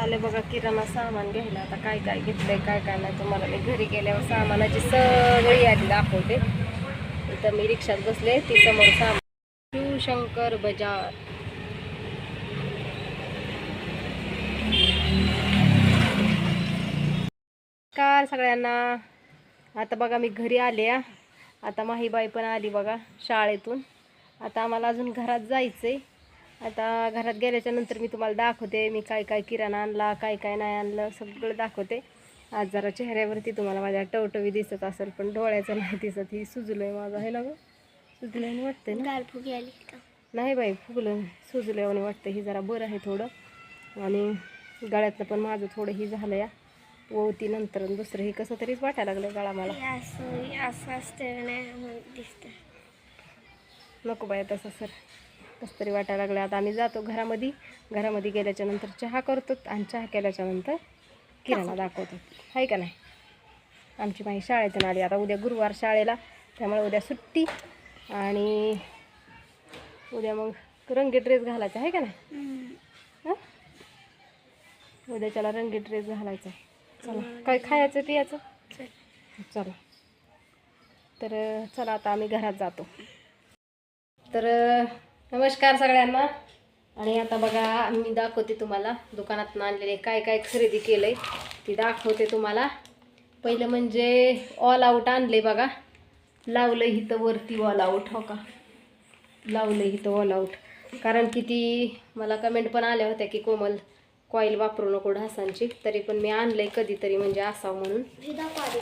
आले बघा किराणा सामान घ्यायला. आता काय काय घेतलंय काय काय नाही तुम्हाला मी घरी गेल्यावर सामानाची सगळी यादी दाखवते. तर मी रिक्षात बसले ती समोर सामान. शिवशंकर बजार. नमस्कार सगळ्यांना. आता बघा मी घरी आले आ. आता माहीबाई पण आली बघा शाळेतून. आता आम्हाला अजून घरात जायचं आहे आता घरात गेल्याच्यानंतर मी तुम्हाला दाखवते मी काय काय किराणा आणला काय काय नाही आणलं सगळं दाखवते. आज जरा चेहऱ्यावरती तुम्हाला माझ्या टवटवी दिसत असेल पण डोळ्याचं नाही दिसत. ही सुजलं आहे माझं आहे ना गं? सुजलं ना? आली का नाही बाई फुगलं सुजल्यावाने वाटतं ही जरा बरं आहे थोडं. आणि गळ्यातलं पण माझं थोडं ही झालं या. ओवती नंतर आणि दुसरं ही कसं तरीच वाटायला लागलं गळा मला. नको बाया तसं सर. कसं तरी वाटायला लागलं. आता आम्ही जातो घरामध्ये. घरामध्ये गेल्याच्यानंतर चहा करतो आणि चहा केल्याच्यानंतर किराणा दाखवतो. आहे का नाही? आमची माही शाळेतून आली. आता उद्या गुरुवार शाळेला. त्यामुळे उद्या सुट्टी. आणि उद्या मग रंगी ड्रेस घालायचा. आहे का नाही? हं? उद्याच्याला रंगी ड्रेस घालायचा. चला. काय खायचं पियाचं? चला. तर चला आता आम्ही घरात जातो. तर नमस्कार सगळ्यांना. आणि आता बघा मी दाखवते तुम्हाला दुकानात आणलेले काय काय खरेदी केलं आहे ती दाखवते तुम्हाला. पहिलं म्हणजे ऑल आऊट आणले बघा. लावलं इथं वरती ऑल आऊट हो का? लावलं इथं ऑल आऊट कारण की ती मला कमेंट पण आल्या होत्या की कोमल कॉईल वापरू नको ढासांची. तरी पण मी आणलंय कधीतरी म्हणजे असावं म्हणून.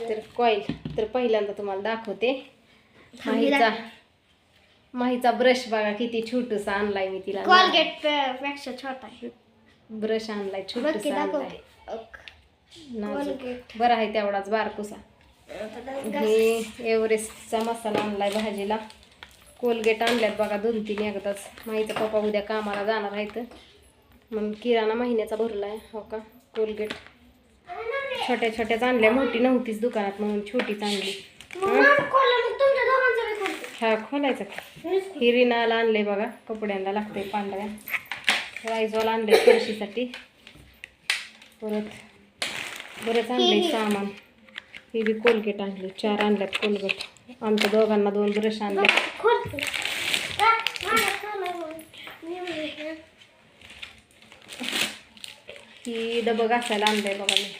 तर कॉईल तर पहिल्यांदा तुम्हाला दाखवते. माहीचा माहीचा ब्रश बघा किती छोटूसा आणलाय मी तिला. कॉलगेटपेक्षा छोटा आहे. ब्रश आणलाय बघ की छोटूसा आणलाय. दाखवते अक. नाजूक. Colgate. बरं आहे तेवढाच बारकुसा. हे एव्हरेस्टचा मसाला आणलाय भाजीला. कोलगेट आणल्यात बघा दोन तीन एकदाच. माहीचा पप्पा उद्या कामाला जाणार आहेत. मग किराणा महिन्याचा भरलाय हो का? कोलगेट छोट्या छोट्याच आणल्या. मोठी नव्हतीच दुकानात म्हणून छोटीच आणली माझं खोललं, मग तुमच्या दोघांचं हा खोलायचं का? हिरिनाला आणले बघा कपड्यांना लागते पांढऱ्या. राईजवाला आणले फरशीसाठी. परत बरंच आणले सामान. ही बी कोलगेट आणली चार आणल्यात कोलगेट. आमच्या दोघांना दोन ब्रश आणले ही डबं घासायला आणलंय बघा मी.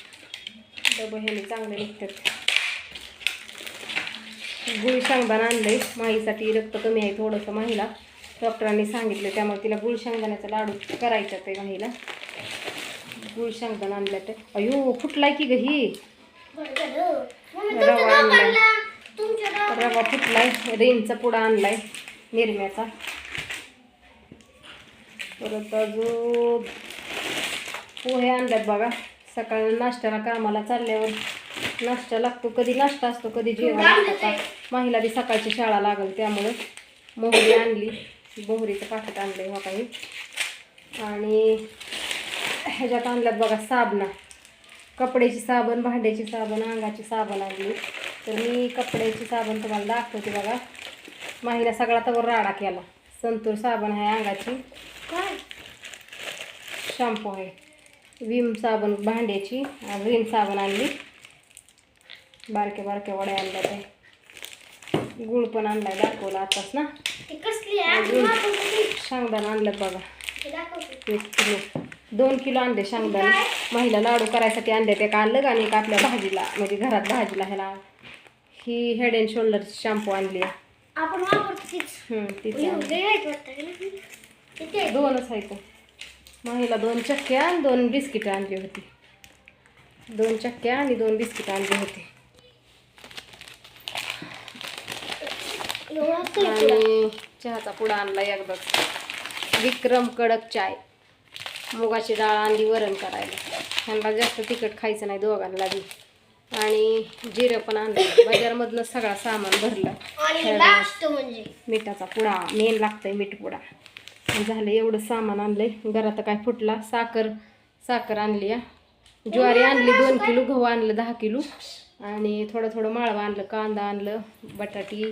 डबं ह्याने चांगले निघतात. गुळ आणलं आहे माहीसाठी रक्त कमी आहे थोडंसं माहीला. डॉक्टरांनी सांगितलं त्यामुळे तिला गुळशांगदाण्याचा लाडू करायचा ते माहीला. गुळ शेंगदाण आणलं ते अयो फुटलाय की गं ही? रवा आणलाय. रवा फुटलाय. रेंजचा पुडा आणलाय निरम्याचा परत अजून पोहे आणल्यात बघा. सकाळी नाश्त्याला कामाला चालल्यावर नाश्ता लागतो. कधी नाश्ता असतो कधी जेवण असतं. का माहीला बी सकाळची शाळा लागल त्यामुळं मोहरी आणली. मोहरीचं पाकिट आणलंय हो काही आणि ह्याच्यात आणल्यात बघा साबणा. कपड्याची साबण भांड्याची साबण अंगाची साबण आणली. तर मी कपड्याची साबण तुम्हाला दाखवते बघा. माहीला सगळा तवर राडा केला. संतूर साबण आहे अंगाची. काय? शॅम्पू आहे. विम साबण भांड्याची विम साबण आणली. बारक्या बारक्या वड्या आणल्या ते गुळ पण आणलाय दाखवला आताच ना? शेंगदाणा आणलं बघा. दोन किलो आणले शेंगदाणे. महिला लाडू करायसाठी आणले ते का आणलं आणि एक आपल्या भाजीला म्हणजे घरात भाजीला ह्याला. ही हेड अँड शोल्डर शॅम्पू आणली? दोनच आहे तो महिला दोन चक्क्या आणि दोन बिस्किटं आणली होती. दोन चक्क्या आणि दोन बिस्किटं आणली होती. आणि चहाचा पुडा आणला एकदाच. विक्रम कडक चाय. मुगाची डाळ आणली वरण करायला. ह्यांना जास्त तिखट खायचं नाही दोघांना बी. आणि जिरं पण आणलं. बाजारमधनं सगळा सामान भरलं. म्हणजे? मिठाचा पुडा. मेन लागतंय मीठ पुडा. झालं एवढं सामान आणलंय. घरात काय फुटला? साखर साखर आणली या ज्वारी आणली दोन किलो गहू आणलं दहा किलो. आणि थोडं थोडं माळवं आणलं कांदा आणलं बटाटी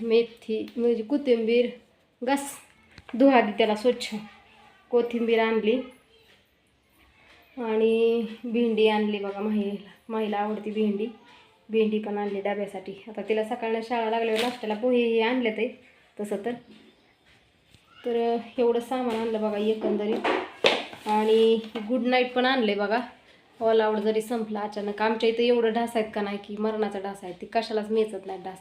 मेथी म्हणजे कोथिंबीर घास. धुवा दे त्याला स्वच्छ. कोथिंबीर आणली. आणि भेंडी आणली बघा माहीला. माहीला आवडती भेंडी. भेंडी पण आणली डब्यासाठी. आता तिला सकाळनं शाळा लागल्यावर नाश्त्याला पोहे हे आणले ते. तसं तर. तर एवढं सामान आणलं बघा एकंदरीत. आणि गुड नाईट पण आणले बघा. ऑल आउट जरी संपला अचानक. आमच्या इथं एवढं ढास आहेत का नाही की मरणाचा ढास आहे. ती कशालाच मेचत नाही ढास.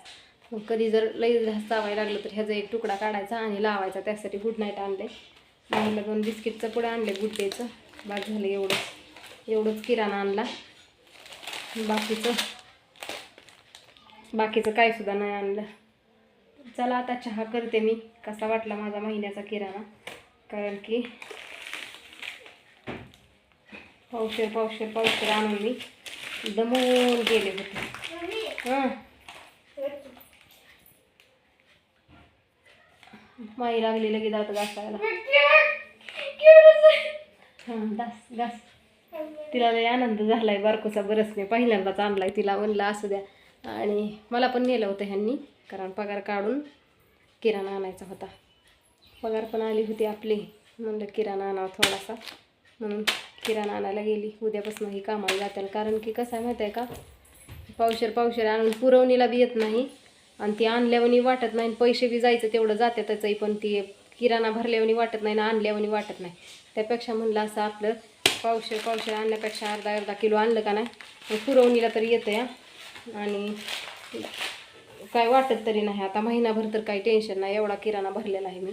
मग कधी जर लई ढास चावायला लागलं तर ह्याचा एक तुकडा काढायचा आणि लावायचा. त्यासाठी गुड नाईट आणले आणलं दोन बिस्किटचं पुढे आणले गुड डेचं बाद झालं एवढंच एवढंच किराणा आणला. बाकीचं बाकीचं काय सुद्धा नाही आणलं. चला आता चहा करते मी. कसा वाटला माझा महिन्याचा किराणा? कारण की पावशेर पावशेर पावशेर आणून मी दमून गेले होते. हां. माई लागली लगे दात घासायला. हां घास घास. तिला लय आनंद झालाय बारकोचा बरसने. पहिल्यांदाच आणलाय तिला. म्हणलं असू द्या. आणि मला पण नेलं होतं ह्यांनी कारण पगार काढून किराणा आणायचा होता. पगार पण आली होती आपली म्हणलं किराणा आणावं थोडासा. म्हणून किराणा आणायला गेली. उद्यापासून ही कामाला जातील. कारण की कसं आहे माहिती आहे का पावशेर पावशेर आणून पुरवणीला बी येत नाही. आणि ती आणल्यावणी वाटत नाही. आणि पैसे बी जायचं तेवढं जातातच पण ती किराणा भरल्यावणी वाटत नाही ना आणल्यावनी वाटत नाही. त्यापेक्षा म्हणलं असं आपलं पावशेर पावशेर आणण्यापेक्षा अर्धा अर्धा किलो आणलं का नाही पुरवणीला तर येतं या आणि काय वाटत तरी नाही. आता महिनाभर तर काही टेन्शन नाही. एवढा किराणा भरलेला आहे मी.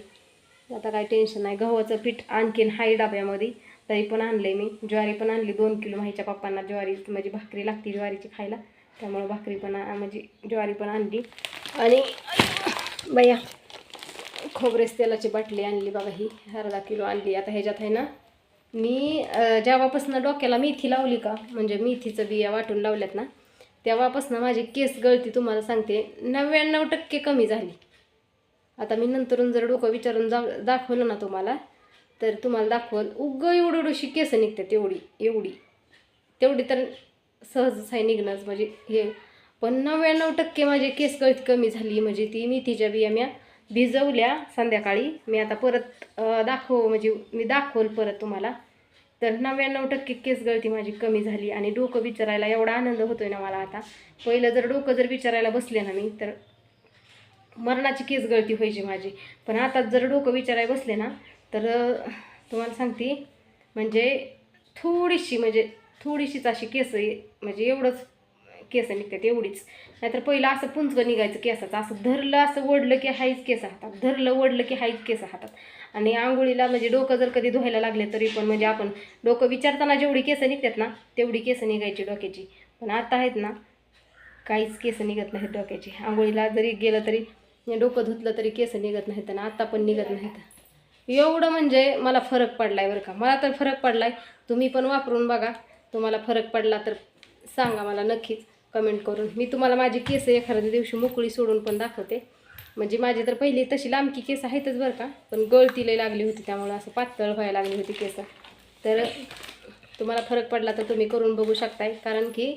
आता काही टेन्शन नाही. गव्हाचं पीठ आणखीन हाई डब्यामध्ये. तरी पण आणले मी. ज्वारी पण आणली. दोन किलो माहीच्या पप्पांना ज्वारी म्हणजे भाकरी लागते ज्वारीची खायला. त्यामुळं भाकरी पण म्हणजे ज्वारी पण आणली. आणि बया खोबरेस तेलाची बाटली आणली बघा ही. अर्धा किलो आणली. आता ह्याच्यात आहे ना मी जेव्हापासून डोक्याला मेथी लावली का म्हणजे मेथीचं बिया वाटून लावल्यात ना तेव्हापासनं माझी केस गळती तुम्हाला सांगते. नव्याण्णव टक्के कमी झाली. आता मी नंतरून जर डोकं विचारून जा दाखवलं ना तुम्हाला तर तुम्हाला दाखवल उग एवढी एवढीशी केस निघतात एवढी एवढी. तेवढी तर सहजच आहे निघणंच म्हणजे हे पण नव्याण्णव टक्के माझी केस गळती कमी झाली. म्हणजे ती मेथीच्या बिया म्या भिजवल्या संध्याकाळी. मी आता परत दाखव म्हणजे मी दाखवल परत तुम्हाला. तर नव्याण्णव टक्के केस गळती माझी कमी झाली आणि डोकं विचारायला एवढा आनंद होतोय ना मला आता. पहिलं जर डोकं जर विचारायला बसले ना मी तर मरणाची केस गळती व्हायची माझी. पण आता जर डोकं विचारायला बसले ना तर तुम्हाला सांगते म्हणजे थोडीशी म्हणजे थोडीशीच अशी केस म्हणजे एवढंच केस निघतात एवढीच. नाहीतर पहिलं असं पुंचकं निघायचं केसाचं असं धरलं असं ओढलं की हाईच केस हातात धरलं ओढलं की हाईच केस हातात. आणि आंघोळीला म्हणजे डोकं जर कधी धुवायला लागले तरी पण म्हणजे आपण डोकं विचारताना जेवढी केस निघतात ना तेवढी केस निघायची डोक्याची. पण आता आहेत ना काहीच केस निघत नाहीत डोक्याची. आंघोळीला जरी गेलं तरी म्हणजे डोकं धुतलं तरी केस निघत नाहीत आणि आत्ता पण निघत नाहीत. एवढं म्हणजे मला फरक पडलाय बरं का. मला तर फरक पडलाय. तुम्ही पण वापरून बघा. तुम्हाला फरक पडला तर सांगा मला नक्कीच कमेंट करून. मी तुम्हाला माझी केस एखाद्या दिवशी मोकळी सोडून पण दाखवते. म्हणजे माझी तर पहिली तशी लांबकी केस आहेतच बरं का पण गळतीला लागली होती त्यामुळं असं पातळ व्हायला लागली होती केस. तर तुम्हाला फरक पडला तर तुम्ही करून बघू शकताय कारण की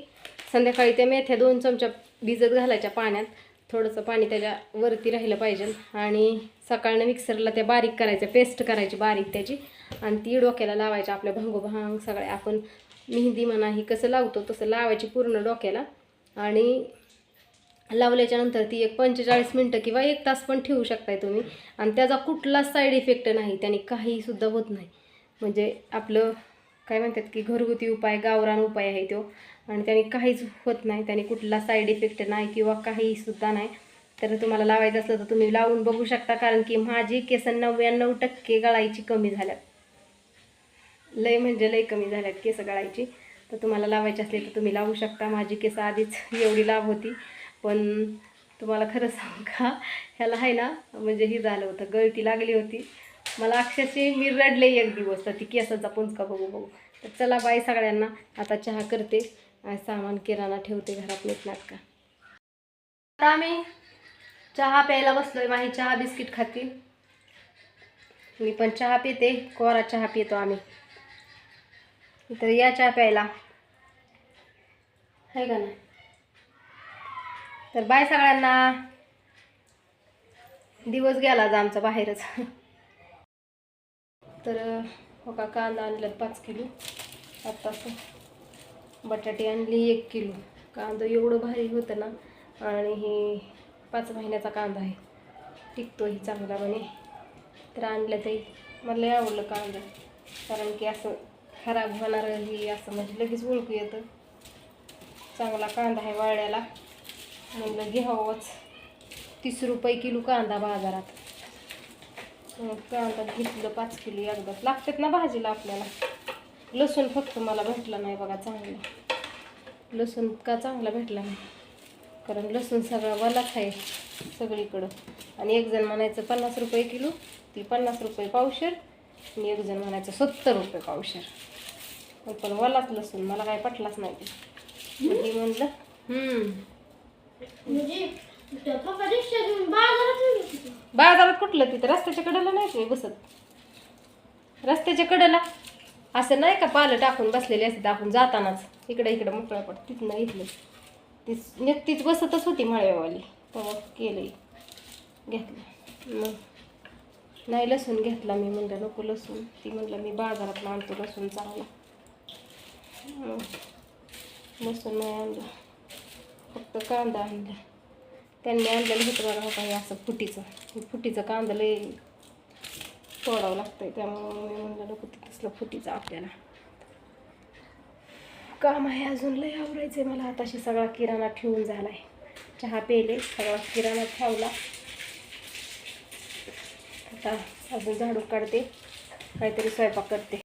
संध्याकाळी त्या मेथ्या दोन चमचा भिजत घालायच्या पाण्यात थोडंसं पाणी त्याच्या वरती राहिलं पाहिजे. आणि सकाळनं मिक्सरला त्या बारीक करायच्या पेस्ट करायची बारीक त्याची. आणि ती डोक्याला लावायची आपल्या भंगोभांग सगळ्या. आपण मेहंदी म्हणा ही कसं लावतो तसं लावायची पूर्ण डोक्याला. आणि लावल्याच्यानंतर ती एक पंचेचाळीस मिनटं किंवा एक तास पण ठेवू शकताय तुम्ही. आणि त्याचा कुठलाच साईड इफेक्ट नाही त्याने काहीसुद्धा होत नाही. म्हणजे आपलं काय म्हणतात की घरगुती उपाय गावरान उपाय आहे तो. आणि त्याने काहीच होत नाही त्याने कुठला साईड इफेक्ट नाही किंवा काहीसुद्धा नाही. तर तुम्हाला लावायचं असलं तर तुम्ही लावून बघू शकता कारण की माझी केस नव्याण्णव टक्के गळायची कमी झाल्यात. लय म्हणजे लय कमी झाल्यात केस गळायची. तर तुम्हाला लावायची असली तर तुम्ही लावू शकता. माझी केस आधीच एवढी लाभ होती. पण तुम्हाला खरं सांगू का ह्याला आहे ना म्हणजे हे झालं होतं गळती लागली होती. मला अक्षरशः मी रडले एक दिवस तर ती केसाचा पुंचका बघू बघू. तर चला बाई सगळ्यांना आता चहा करते सामान किराणा ठेवते घरात नीट का आता आम्ही चहा प्यायला बसलोय माही चहा बिस्किट खातील मी पण चहा पिते कोरा चहा पितो आम्ही. तर या चहा प्यायला. आहे का नाही? तर बाय सगळ्यांना. दिवस गेला आज आमचा बाहेरच. तर हो का कांदा आणलं पाच किलो. आता बटाटे आणली एक किलो. कांदा एवढं भारी होतं ना आणि हे पाच महिन्याचा कांदा आहे. टिकतोही चांगला म्हणे. तर आणलं ते. मला लय आवडलं कांदा. कारण की असं खराब होणार हे असं म्हणजे लगेच ओळखू येतं. चांगला कांदा आहे वाळ्याला म्हणलं घ्यावंच तीस रुपये किलो कांदा बाजारात. मग कांदा घेतलं पाच किलो एकदाच लागतात ना भाजीला आपल्याला. लसूण फक्त मला भेटला नाही बघा चांगला. लसूण का चांगला भेटला नाही. कारण लसूण सगळा वलाच आहे सगळीकडं. आणि एक जण म्हणायचं पन्नास रुपये किलो. ती पन्नास रुपये पावशेर. आणि एक जण म्हणायचं सत्तर रुपये पावशेर. पण वलाच लसूण मला काय पटलाच नाही. ते मी म्हणलं बाजारात कुठलं तिथं रस्त्याच्या कडेला नाही तुम्ही बसत? रस्त्याच्या कडेला? असं नाही का पालं टाकून बसलेले असतात आपण जातानाच? इकडे इकडे मोकळ्या पड तिथं इथलं. तीच नक्कीच बसतच होती माळ्यावाली तेव्हा केलं घेतलं. मग नाही लसूण घेतला मी म्हणलं नको लसूण. ती म्हणलं मी बाजारात आणतो लसूण चांगला. लसूण नाही आणलं. फक्त कांदा आणला. त्यांनी आणलेलं होतं बघा हे असं फुटीचं. हे फुटीचं कांदा लय तोडावं लागतंय. त्यामुळे मी म्हणलं नको तसलं फुटीचं आपल्याला. काम आहे अजून लय आवडायचं आहे मला आताशी सगळा किराणा ठेवून झालाय. चहा पेले सगळा किराणा ठेवला. आता अजून झाडू काढते. काहीतरी स्वयंपाक करते.